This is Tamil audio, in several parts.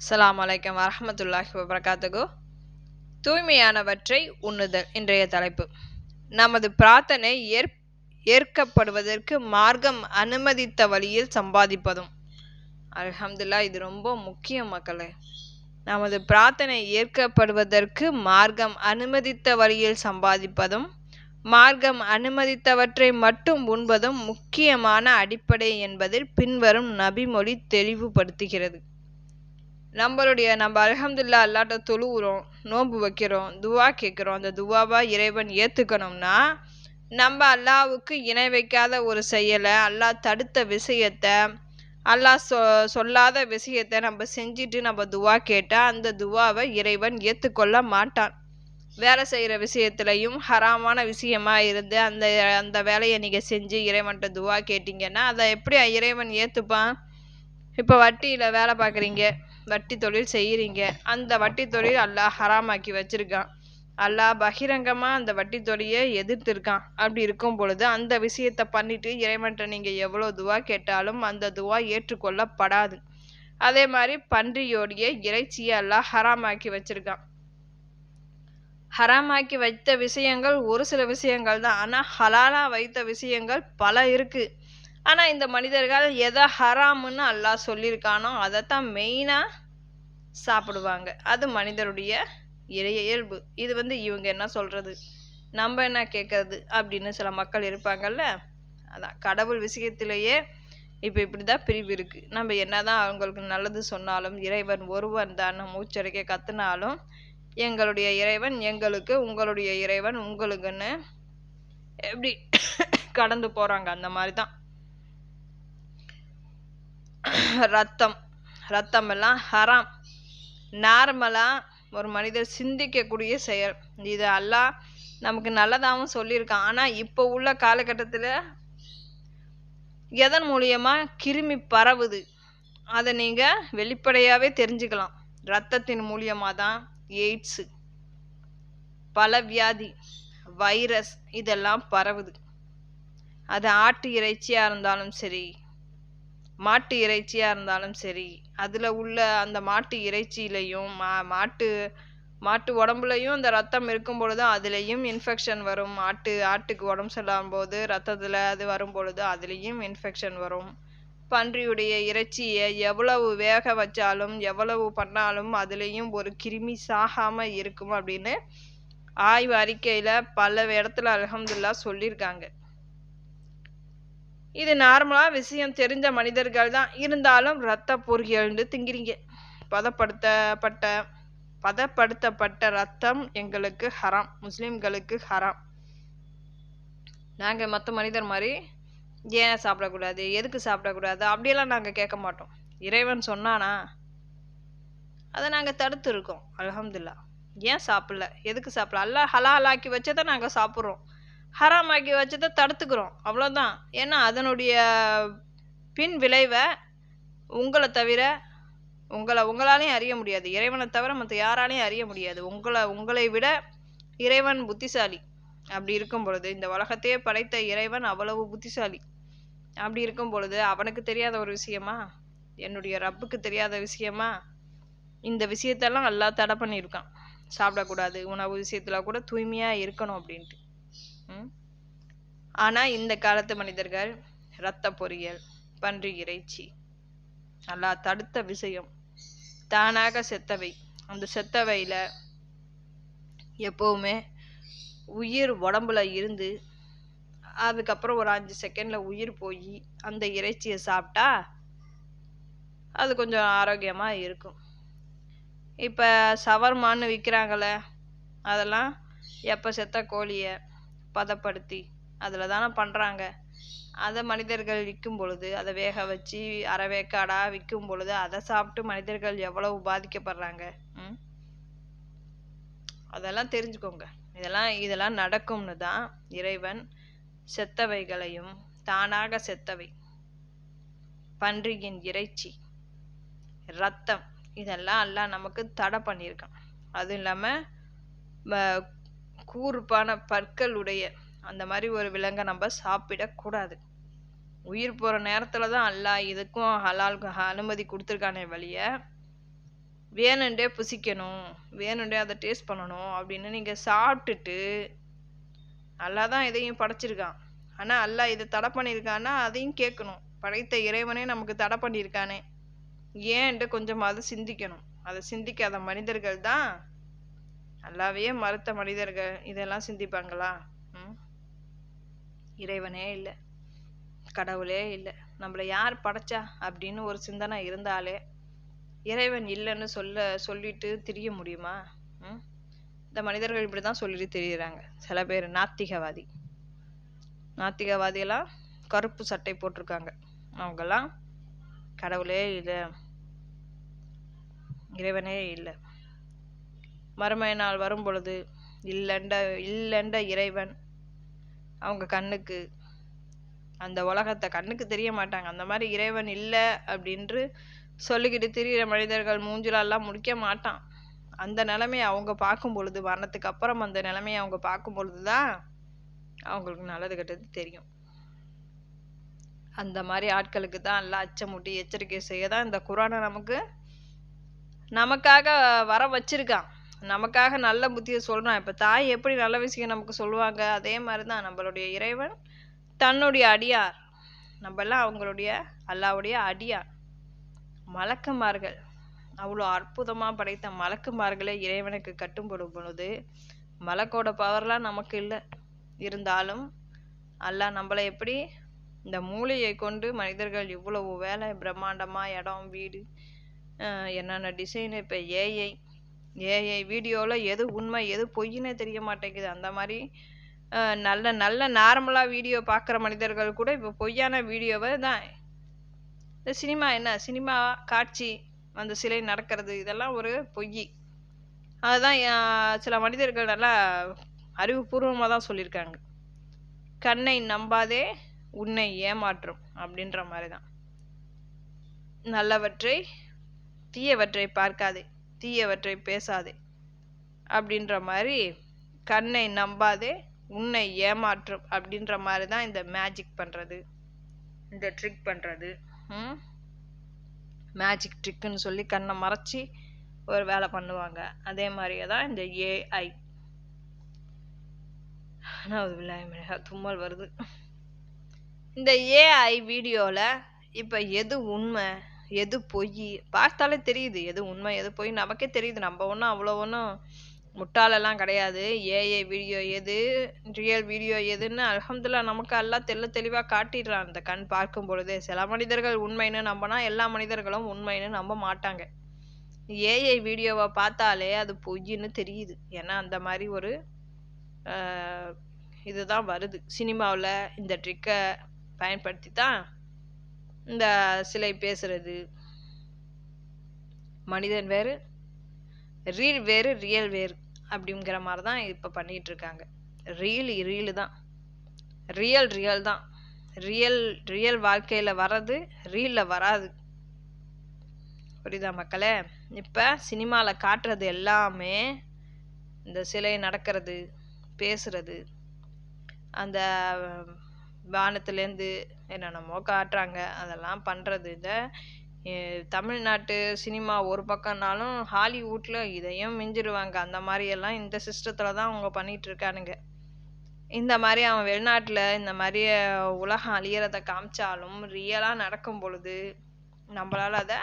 அஸ்ஸலாமு அலைக்கும் வரமத்துல்லாஹி வபரகாத்துகு தூய்மையானவற்றை உண்ணுதல் இன்றைய தலைப்பு. நமது பிரார்த்தனை ஏற் ஏற்கப்படுவதற்கு மார்க்கம் அனுமதித்த வழியில் சம்பாதிப்பதும். அலமதுல்லா இது ரொம்ப முக்கியம் மக்களே. நமது பிரார்த்தனை ஏற்கப்படுவதற்கு மார்க்கம் அனுமதித்த வழியில் சம்பாதிப்பதும் மார்க்கம் அனுமதித்தவற்றை மட்டும் உண்பதும் முக்கியமான அடிப்படை என்பதில் பின்வரும் நபிமொழி தெளிவுபடுத்துகிறது. நம்மளுடைய நம்ம அல்ஹம்துலில்லாஹ் அல்லாட்ட தொழுவுறோம் நோன்பு வைக்கிறோம் துவா கேட்குறோம். அந்த துவாவா இறைவன் ஏற்றுக்கணும்னா நம்ம அல்லாவுக்கு இணை வைக்காத ஒரு செயலை அல்லாஹ் தடுத்த விஷயத்த அல்லாஹ் சொ சொல்லாத விஷயத்த நம்ம செஞ்சுட்டு நம்ம துவா கேட்டால் அந்த துவாவை இறைவன் ஏற்றுக்கொள்ள மாட்டான். வேலை செய்கிற விஷயத்துலையும் ஹராமான விஷயமா இருந்து அந்த அந்த வேலையை நீங்கள் செஞ்சு இறைவன்கிட்ட துவா கேட்டிங்கன்னா அதை எப்படி இறைவன் ஏற்றுப்பான் இப்போ வட்டியில் வேலை பார்க்குறீங்க. வட்டி தொழில் செய்கிறீங்க அந்த வட்டி தொழில் அல்லாஹ் ஹராமாக்கி வச்சுருக்கான். அல்லாஹ் பகிரங்கமாக அந்த வட்டி தொழிலை எதிர்த்திருக்கான். அப்படி இருக்கும் பொழுது அந்த விஷயத்த பண்ணிட்டு இறைவன்கிட்ட நீங்கள் எவ்வளோ துவா கேட்டாலும் அந்த துவா ஏற்றுக்கொள்ளப்படாது. அதே மாதிரி பன்றியோடைய இறைச்சியை அல்லாஹ் ஹராமாக்கி வச்சுருக்கான். ஹராமாக்கி வைத்த விஷயங்கள் ஒரு சில விஷயங்கள் தான். ஆனால் ஹலாலாக வைத்த விஷயங்கள் பல இருக்குது ஆனால் இந்த மனிதர்கள் எதை ஹராமுன்னு அல்லாஹ் சொல்லியிருக்கானோ அதைத்தான் மெயினாக சாப்பிடுவாங்க. அது மனிதருடைய இறைய இயல்பு. இது வந்து இவங்க என்ன சொல்கிறது நம்ம என்ன கேட்கறது? அப்படின்னு சில மக்கள் இருப்பாங்கல்ல? அதான் கடவுள் விஷயத்திலேயே இப்போ இப்படி தான் பிரிவு இருக்குது நம்ம என்ன தான் அவங்களுக்கு நல்லது சொன்னாலும் இறைவன் ஒருவன் தான் மூச்சரிக்க கத்துனாலும் எங்களுடைய இறைவன் எங்களுக்கு உங்களுடைய இறைவன் உங்களுக்குன்னு எப்படி கடந்து போகிறாங்க அந்த மாதிரி தான் ரத்தம். ரத்தம் எல்லாம் ஹராம். நார்மலாக ஒரு மனிதர் சிந்திக்கக்கூடிய செயல். இது எல்லாம் நமக்கு நல்லதாகவும் சொல்லியிருக்கான். ஆனால் இப்போ உள்ள காலகட்டத்தில் எதன் மூலியமாக கிருமி பரவுது? அதை நீங்கள் வெளிப்படையாகவே தெரிஞ்சுக்கலாம். ரத்தத்தின் மூலியமாக தான் எய்ட்ஸு பல வியாதி வைரஸ் இதெல்லாம் பரவுது. அது ஆட்டு இறைச்சியாக இருந்தாலும் சரி மாட்டு இறைச்சியாக இருந்தாலும் சரி அதில் உள்ள அந்த மாட்டு இறைச்சியிலையும் மா மாட்டு மாட்டு உடம்புலையும் அந்த ரத்தம் இருக்கும் பொழுது அதுலேயும் இன்ஃபெக்ஷன் வரும். மாட்டு ஆட்டுக்கு உடம்பு சரியில்லாம போது ரத்தத்தில் அது வரும் பொழுது அதுலேயும் இன்ஃபெக்ஷன் வரும். பன்றியுடைய இறைச்சியை எவ்வளவு வேக வச்சாலும் எவ்வளவு பண்ணாலும் அதுலேயும் ஒரு கிருமி சாகாமல் இருக்கும் அப்படின்னு ஆய்வு அறிக்கையில் பல இடத்துல அலமதுல்லா சொல்லியிருக்காங்க. இது நார்மலாக விஷயம் தெரிஞ்ச மனிதர்கள் தான். இருந்தாலும் ரத்த பொரியல்னு திங்கிறீங்க. பதப்படுத்தப்பட்ட பதப்படுத்தப்பட்ட ரத்தம் எங்களுக்கு ஹராம். முஸ்லீம்களுக்கு ஹராம். நாங்கள் மற்ற மனிதர் மாதிரி ஏன் சாப்பிடக்கூடாது? எதுக்கு சாப்பிடக்கூடாது? அப்படியெல்லாம் நாங்கள் கேட்க மாட்டோம். இறைவன் சொன்னானா? அதை நாங்கள் தடுத்து இருக்கோம். அலமதுல்லா ஏன் சாப்பிடல? எதுக்கு சாப்பிடல? அல்ல ஹலாலாக்கி வச்சதை நாங்கள் சாப்பிட்றோம். ஹராமாக்கி வச்சதை தடுத்துக்கிறோம். அவ்வளோதான் ஏன்னா அதனுடைய பின் விளைவை உங்களை தவிர உங்களை உங்களாலையும் அறிய முடியாது. இறைவனை தவிர மற்ற யாராலையும் அறிய முடியாது. உங்களை உங்களை விட இறைவன் புத்திசாலி. அப்படி இருக்கும் பொழுது இந்த உலகத்தையே படைத்த இறைவன் அவ்வளவு புத்திசாலி. அப்படி இருக்கும் பொழுது அவனுக்கு தெரியாத ஒரு விஷயமா? என்னுடைய ரப்புக்கு தெரியாத விஷயமா? இந்த விஷயத்தெல்லாம் நல்லா தடை பண்ணியிருக்கான். சாப்பிடக்கூடாது. உணவு விஷயத்தில் கூட தூய்மையாக இருக்கணும் அப்படின்ட்டு. ஆனால் இந்த காலத்து மனிதர்கள் இரத்த பொரியல் பன்றி இறைச்சி நல்லா தடுத்த விஷயம். தானாக செத்தவை. அந்த செத்தவையில் எப்போவுமே உயிர் உடம்புல இருந்து அதுக்கப்புறம் ஒரு அஞ்சு செகண்டில் உயிர் போய் அந்த இறைச்சியை சாப்பிட்டா அது கொஞ்சம் ஆரோக்கியமாக இருக்கும். இப்போ சவர்மான்னு விற்கிறாங்களே அதெல்லாம் எப்போ செத்த கோழியை பதப்படுத்தி அதில் தானே பண்ணுறாங்க அதை மனிதர்கள் விற்கும் பொழுது அதை வேக வச்சு அரைவேக்காடாக விற்கும் பொழுது அதை சாப்பிட்டு மனிதர்கள் எவ்வளவு பாதிக்கப்படுறாங்க? ம்? அதெல்லாம் தெரிஞ்சுக்கோங்க. இதெல்லாம் இதெல்லாம் நடக்கும்னு தான் இறைவன் செத்தவைகளையும் தானாக செத்தவை. பன்றியின் இறைச்சி ரத்தம் இதெல்லாம் எல்லாம் நமக்கு தடை பண்ணியிருக்கான். அதுவும் இல்லாமல் கூர்ப்பான பற்களுடைய அந்த மாதிரி ஒரு விலங்கை நம்ம சாப்பிடக்கூடாது. உயிர் போகிற நேரத்தில் தான் அல்லாஹ் இதுக்கும் ஹலால் அனுமதி கொடுத்துருக்கானே வழியை வேணுண்டே புசிக்கணும் வேணுண்டே அதை டேஸ்ட் பண்ணணும் அப்படின்னு நீங்கள் சாப்பிட்டுட்டு அல்லா தான் இதையும் படைச்சிருக்கான். ஆனால் அல்லாஹ் இதை தடை பண்ணியிருக்கான்னா அதையும் கேட்கணும். படைத்த இறைவனே நமக்கு தடை பண்ணியிருக்கானே. ஏன்ட்டு கொஞ்சமாவது சிந்திக்கணும். அதை சிந்திக்காத மனிதர்கள் தான் நல்லாவே மறுத்த மனிதர்கள் இதெல்லாம் சிந்திப்பாங்களா? ம்? இறைவனே இல்லை. கடவுளே இல்லை. நம்மளை யார் படைச்சா அப்படின்னு ஒரு சிந்தனை இருந்தாலே இறைவன் இல்லைன்னு சொல்ல சொல்லிட்டு திரிய முடியுமா? ம்? இந்த மனிதர்கள் இப்படி தான் சொல்லிட்டு தெரியுறாங்க. சில பேர் நாத்திகவாதி. நாத்திகவாதியெல்லாம் கருப்பு சட்டை போட்டிருக்காங்க. அவங்கெல்லாம் கடவுளே இல்லை. இறைவனே இல்லை. மறுமை நாள் வரும் பொழுது இல்லண்ட இல்லண்ட இறைவன் அவங்க கண்ணுக்கு அந்த உலகத்தை கண்ணுக்கு தெரிய மாட்டாங்க. அந்த மாதிரி இறைவன் இல்லை அப்படின்று சொல்லிக்கிட்டு திரியிற மனிதர்கள் மூஞ்சிலாலாம் முடிக்க மாட்டான். அந்த நிலைமையை அவங்க பார்க்கும் பொழுது மரணத்துக்கு அப்புறம் அந்த நிலைமையை அவங்க பார்க்கும் பொழுது தான் அவங்களுக்கு நல்லது கெட்டது தெரியும். அந்த மாதிரி ஆட்களுக்கு தான் எல்லாம் அச்சமூட்டி எச்சரிக்கை செய்ய தான் இந்த குரானை நமக்கு நமக்காக வர வச்சிருக்கான். நமக்காக நல்ல புத்தியை சொல்கிறான் இப்போ தாய் எப்படி நல்ல விஷயம் நமக்கு சொல்லுவாங்க? அதே மாதிரி தான் நம்மளுடைய இறைவன் தன்னுடைய அடியார். நம்மெல்லாம் அவங்களுடைய அல்லாவுடைய அடியார். மலக்குமார்கள். அவ்வளோ அற்புதமாக படைத்த மலக்குமார்களை இறைவனுக்கு கட்டுப்படும் பொழுது மலக்கோட பவர்லாம் நமக்கு இல்லை. இருந்தாலும் அல்லாஹ் நம்மளை எப்படி இந்த மூளையை கொண்டு மனிதர்கள் இவ்வளவு வேலை பிரம்மாண்டமாக இடம் வீடு என்னென்ன டிசைனு இப்போ ஏஐ ஏஐ வீடியோவில் எது உண்மை எது பொய்னே தெரிய மாட்டேங்குது. அந்த மாதிரி நல்ல நல்ல நார்மலாக வீடியோ பார்க்குற மனிதர்கள் கூட இப்போ பொய்யான வீடியோவை தான். இந்த சினிமா என்ன? சினிமா காட்சி அந்த சிலை நடக்கிறது இதெல்லாம் ஒரு பொய். அதுதான் சில மனிதர்கள் நல்லா அறிவுபூர்வமாக தான் சொல்லியிருக்காங்க. கண்ணை நம்பாதே உன்னை ஏமாற்றும் அப்படின்ற மாதிரி தான். நல்லவற்றை தீயவற்றை பார்க்காதே. தீயவற்றை பேசாதே அப்படின்ற மாதிரி கண்ணை நம்பாதே உன்னை ஏமாற்றும் அப்படின்ற மாதிரி தான் இந்த மேஜிக் பண்ணுறது இந்த ட்ரிக் பண்ணுறது மேஜிக் ட்ரிக்குன்னு சொல்லி கண்ணை மறைச்சி ஒரு வேலை பண்ணுவாங்க. அதே மாதிரியே தான் இந்த ஏஐ தும்மல் வருது. இந்த ஏஐ வீடியோவில் இப்போ எது உண்மை? எது பொய்? பார்த்தாலே தெரியுது. எது உண்மை எது பொய்? நமக்கே தெரியுது. நம்ம ஒன்றும் அவ்வளோ ஒன்றும் முட்டாளெல்லாம் கிடையாது. ஏஐ வீடியோ எது? ரியல் வீடியோ எதுன்னு அலமதுல்லா நமக்கு எல்லாம் தெல்ல தெளிவாக காட்டிடுறான். அந்த கண் பார்க்கும் பொழுதே சில மனிதர்கள் உண்மைன்னு நம்பினா எல்லா மனிதர்களும் உண்மைன்னு நம்ப மாட்டாங்க. ஏஐ வீடியோவை பார்த்தாலே அது பொய்ன்னு தெரியுது. ஏன்னா அந்த மாதிரி ஒரு இதுதான் வருது. சினிமாவில் இந்த ட்ரிக்கை பயன்படுத்தி தான் இந்த சிலை பேசுறது. மனிதன் வேறு ரீல் வேறு ரியல் வேறு அப்படிங்கிற மாதிரி தான் இப்போ பண்ணிகிட்டு இருக்காங்க. ரீல் ரீலு தான். ரியல் ரியல் தான். ரியல் ரியல் வாழ்க்கையில் வர்றது ரீலில் வராது. புரியுதா மக்களே? இப்போ சினிமாவில் காட்டுறது எல்லாமே இந்த சிலை நடக்கிறது பேசுறது. அந்த வானத்துலேருந்து என்னென்னமோ காட்டுறாங்க. அதெல்லாம் பண்ணுறது இந்த தமிழ்நாட்டு சினிமா ஒரு பக்கம்னாலும் ஹாலிவுட்டில் இதையும் மிஞ்சிருவாங்க. அந்த மாதிரியெல்லாம் இந்த சிஸ்டத்தில் தான் அவங்க பண்ணிகிட்டு இருக்கானுங்க. இந்த மாதிரி அவன் வெளிநாட்டில் இந்த மாதிரி உலகம் அழியறத காமிச்சாலும் ரியலாக நடக்கும் பொழுது நம்மளால் அதை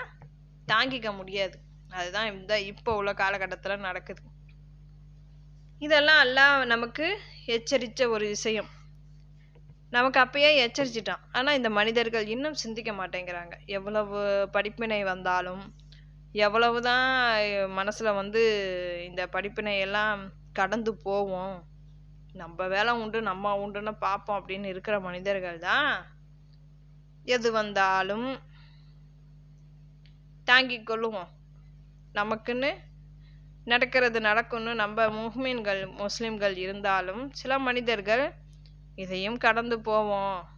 தாங்கிக்க முடியாது. அதுதான் இந்த இப்போ உள்ள காலகட்டத்தில் நடக்குது. இதெல்லாம் எல்லாம் நமக்கு எச்சரித்த ஒரு விஷயம். நமக்கு அப்பயே எச்சரிச்சிட்டான். ஆனால் இந்த மனிதர்கள் இன்னும் சிந்திக்க மாட்டேங்கிறாங்க. எவ்வளவு படிப்பினை வந்தாலும் எவ்வளவு தான் மனசில் வந்து இந்த படிப்பினை எல்லாம் கடந்து போவோம். நம்ம வேலை உண்டு நம்ம உண்டுன்னு பார்ப்போம் அப்படின்னு இருக்கிற மனிதர்கள் தான். எது வந்தாலும் தாங்கி கொள்ளுவோம். நமக்குன்னு நடக்கிறது நடக்கும்னு நம்ம முஹ்மீன்கள் முஸ்லிம்கள் இருந்தாலும் சில மனிதர்கள் இதையும் கடந்து போவோம்.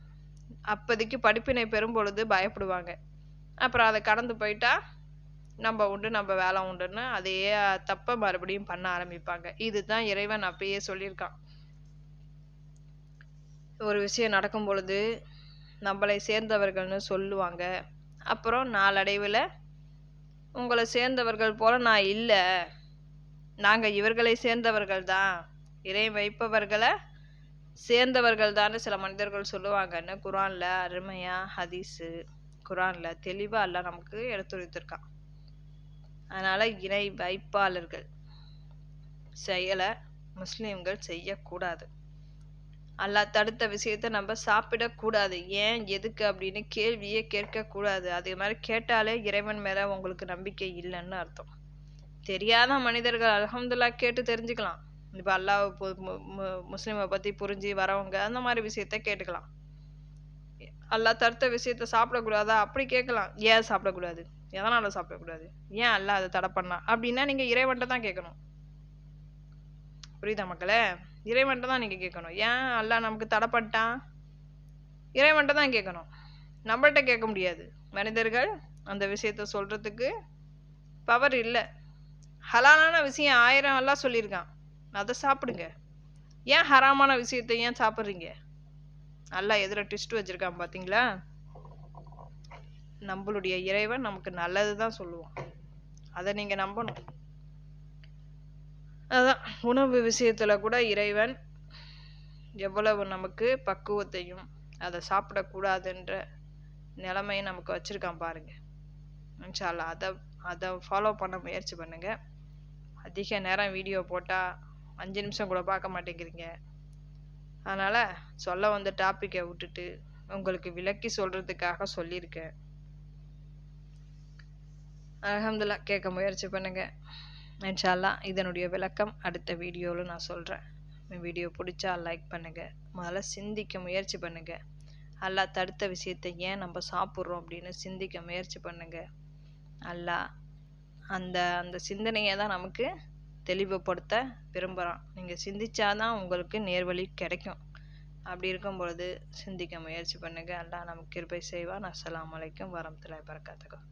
அப்போதைக்கு படிப்பினை பெறும் பொழுது பயப்படுவாங்க. அப்புறம் அதை கடந்து போயிட்டா நம்ம உண்டு நம்ம வேலை உண்டுன்னு அதையே தப்பை மறுபடியும் பண்ண ஆரம்பிப்பாங்க. இதுதான் இறைவன் அப்பயே சொல்லியிருக்கான். ஒரு விஷயம் நடக்கும் பொழுது நம்மளை சேர்ந்தவர்கள்னு சொல்லுவாங்க. அப்புறம் நாளடைவில் உங்களை சேர்ந்தவர்கள் போல நான் இல்லை. நாங்கள் இவர்களை சேர்ந்தவர்கள் தான் இறை வைப்பவர்களை சேர்ந்தவர்கள் தானே சில மனிதர்கள் சொல்லுவாங்கன்னு குரானில் அருமையாக ஹதீஸு குரானில் தெளிவாக எல்லாம் நமக்கு எடுத்துரைத்திருக்கான். அதனால் இணை வைப்பாளர்கள் செயலை முஸ்லீம்கள் செய்யக்கூடாது. அல்லாஹ் தடுத்த விஷயத்த நம்ம சாப்பிடக்கூடாது. ஏன் எதுக்கு அப்படின்னு கேள்வியே கேட்கக்கூடாது. அதே மாதிரி கேட்டாலே இறைவன் மேலே உங்களுக்கு நம்பிக்கை இல்லைன்னு அர்த்தம். தெரியாத மனிதர்கள் அலமதுல்லா கேட்டு தெரிஞ்சுக்கலாம். இப்போ அல்லாஹ் முஸ்லீமை பற்றி புரிஞ்சு வரவங்க அந்த மாதிரி விஷயத்த கேட்டுக்கலாம். அல்லாஹ் தடுத்த விஷயத்த சாப்பிடக்கூடாதா? அப்படி கேட்கலாம். ஏன் சாப்பிடக்கூடாது? எதனால் சாப்பிடக்கூடாது? ஏன் அல்லாஹ் அதை தடை பண்ணா? அப்படின்னா நீங்கள் இறைவன்ட்ட தான் கேட்கணும். புரியுதா மக்களே? இறைவன்ட்ட தான் நீங்கள் கேட்கணும். ஏன் அல்லாஹ் நமக்கு தடை பண்ணிட்டான் இறைவன்ட்ட தான் கேட்கணும். நம்மள்கிட்ட கேட்க முடியாது. மனிதர்கள் அந்த விஷயத்த சொல்கிறதுக்கு பவர் இல்லை. ஹலாலான விஷயம் ஆயிரம் எல்லாம் சொல்லியிருக்கான். அதை சாப்பிடுங்க. ஏன் ஹராமான விஷயத்தை ஏன் சாப்பிட்றீங்க? நல்லா எதில் ட்விஸ்ட் வச்சுருக்கான் பார்த்தீங்களா நம்மளுடைய இறைவன் நமக்கு நல்லது தான் சொல்லுவான். அதை நீங்கள் நம்பணும். அதான் உணவு விஷயத்தில் கூட இறைவன் எவ்வளவு நமக்கு பக்குவத்தையும் அதை சாப்பிடக்கூடாதுன்ற நிலைமையை நமக்கு வச்சுருக்கான் பாருங்கள் இன்ஷால்லா அதை அதை ஃபாலோ பண்ண முயற்சி பண்ணுங்கள் அதிக நேரம் வீடியோ போட்டால் அஞ்சு நிமிஷம் கூட பார்க்க மாட்டேங்கிறீங்க. அதனால் சொல்ல வந்த டாப்பிக்கை விட்டுட்டு உங்களுக்கு விளக்கி சொல்கிறதுக்காக சொல்லியிருக்கேன். அலகம்துல்லா கேட்க முயற்சி பண்ணுங்கள் இன்ஷால்லா இதனுடைய விளக்கம் அடுத்த வீடியோவில் நான் சொல்கிறேன் வீடியோ பிடிச்சா லைக் பண்ணுங்கள் முதல்ல சிந்திக்க முயற்சி பண்ணுங்கள் அல்லாஹ் தடுத்த விஷயத்தை ஏன் நம்ம சாப்பிட்றோம் அப்படின்னு சிந்திக்க முயற்சி பண்ணுங்கள் அல்லாஹ் அந்த அந்த சிந்தனையை தான் நமக்கு தெளிவுபடுத்த விரும்புகிறான் நீங்கள் சிந்திச்சாதான் உங்களுக்கு நேர்வழி கிடைக்கும். அப்படி இருக்கும் பொழுது சிந்திக்க முயற்சி பண்ணுங்கள் அல்லாஹ் நமக்கு கிருபை செய்வான் அஸ்லாம் அலைக்கும் வரமத்துல வரகாத்துக்கும்